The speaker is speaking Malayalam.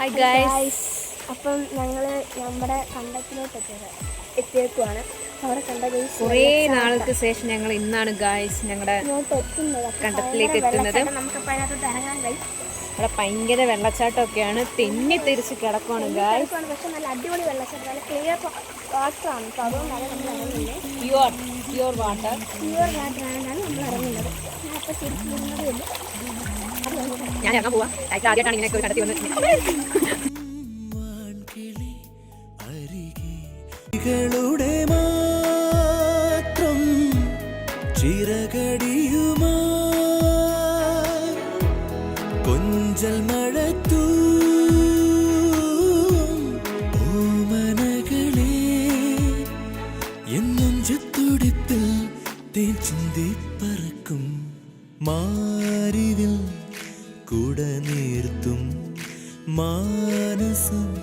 ഹായ് ഗൈസ് അപ്പം ഞങ്ങൾ നമ്മുടെ കണ്ടത്തിലോട്ടൊക്കെ എത്തിയേക്കുവാണ്. അവിടെ കണ്ട ഗൈസ് കുറേ നാൾക്ക് ശേഷം ഞങ്ങൾ ഇന്നാണ് ഗൈസ് ഞങ്ങളുടെ കണ്ടത്തിലേക്ക് എത്തുന്നത്. വെള്ളച്ചാട്ടം. നമുക്കപ്പോൾ അതിനകത്തോട്ട് ഇറങ്ങാൻ കഴിയും. ഇവിടെ ഭയങ്കര വെള്ളച്ചാട്ടമൊക്കെയാണ്. തെന്നി തിരിച്ച് കിടക്കുവാണ് ഗൈസ് പക്ഷെ നല്ല അടിപൊളി വെള്ളച്ചാട്ടം. നല്ല ക്ലിയർ വാട്ടറാണ് അപ്പോൾ അതുകൊണ്ടാണ് നമ്മൾ ഇറങ്ങുന്നത് പ്യുവർ പ്യുവർ വാട്ടർ പ്യുവർ വാട്ടറാണ് നമ്മൾ ഇറങ്ങുന്നത്. അപ്പോൾ തിരിച്ചു ഞാൻ ഇറങ്ങാൻ പോവാ. ആയിട്ട് ആദ്യമായിട്ടാണ് ഇങ്ങനെ ഒരു കണ്ടെത്തി വന്ന് ചിറകടിയുമാ കൊഞ്ചൽ മഴത്തൂ ചുത്തുടിപ്പിൽ തേൻ ചിന്തി പറക്കും മാരിവിൽ കുട നീർത്തും മാനസം.